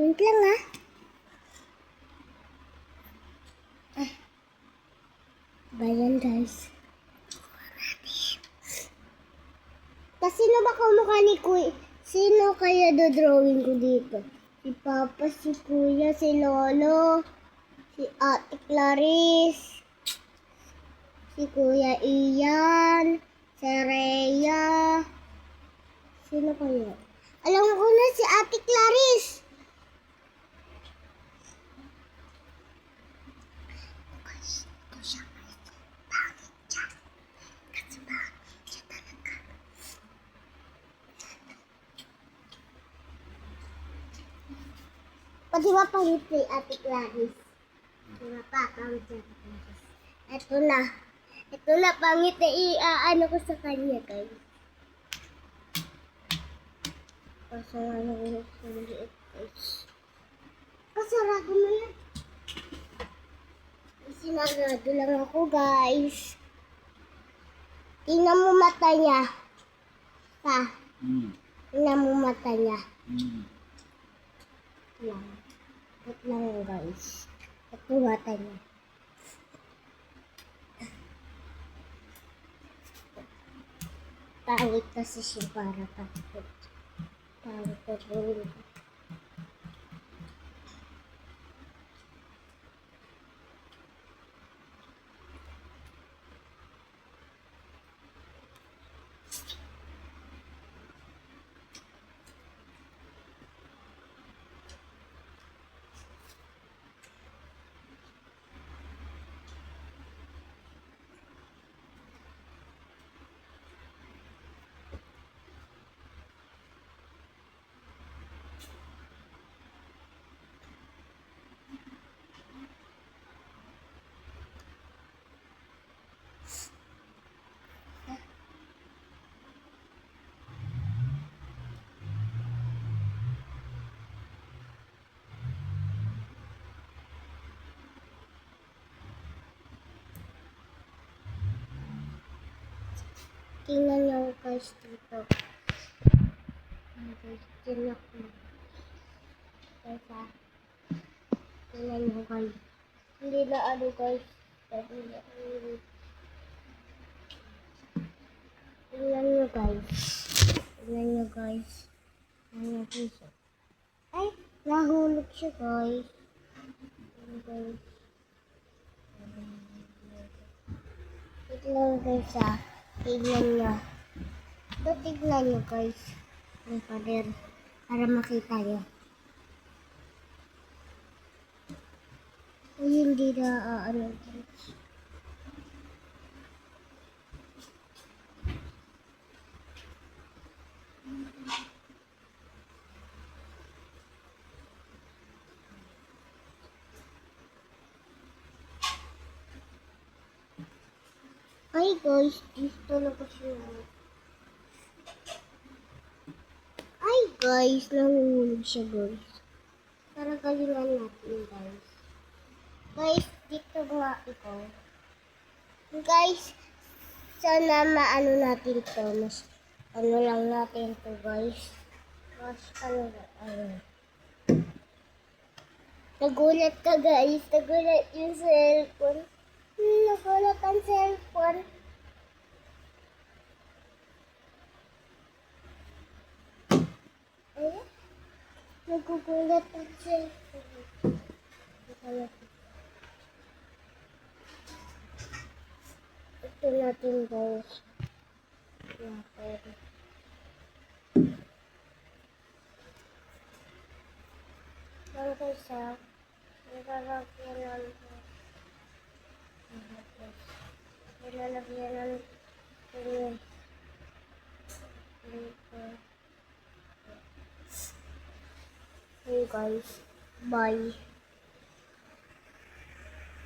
Wait lang ah. Ah. Ba yan guys? Tapos sino ba kamukha ni Kuya? Sino kaya dodrawing ko dito? Si Papa, si Kuya, si Lolo, si Ate Clarice, si Kuya Ian, si Rhea. Sino kaya? Alam ko na si Ate Clarice. Pati ba pangit si Ate Clarice? Di ba pa, pangit si Ate Clarice. Ito na. Ito na, pangit na iaano ko sa kanya, guys. Kaso nga nung suliit, guys. Kasarado mo yan. Sinarado lang ako, guys. Tingnan mo mata niya. Pa, Mm. tingnan mo mata niya. Mm. Yan. Lang, guys. Ito mata niya. Pangit kasi siya para pangit. Pangit na rin. Tingnan niyo guys dito. Ayan, guys, tingnan ko. Guys ah. Tingnan niyo guys. Hindi na ano guys. Tingnan niyo guys. Tingnan niyo guys. Tingnan niyo siya. Ay, nahulog siya guys. Ayan, guys. Wait lang guys ah. Tignan nyo. Ito tignan nyo guys. Ang pader. Para makita nyo. Uy, hindi na ah, ano. Ay guys, dito na po siya. Ay guys, nahulog siya guys. Para galingan natin guys. Guys, dito nga ito. Guys, sana maano natin to. Mas ano lang natin to guys. Mas ano ano. Nagulat ka guys. Nagulat yung cellphone. Hmm, nagulat ang cellphone. Ay, nagugulat ang cellphone. Nagulat. Ito natin guys. Natin. Lang guys ha. Nilalagyan ng Nilalagyan ng ganyan. Dito. Hey guys. Bye.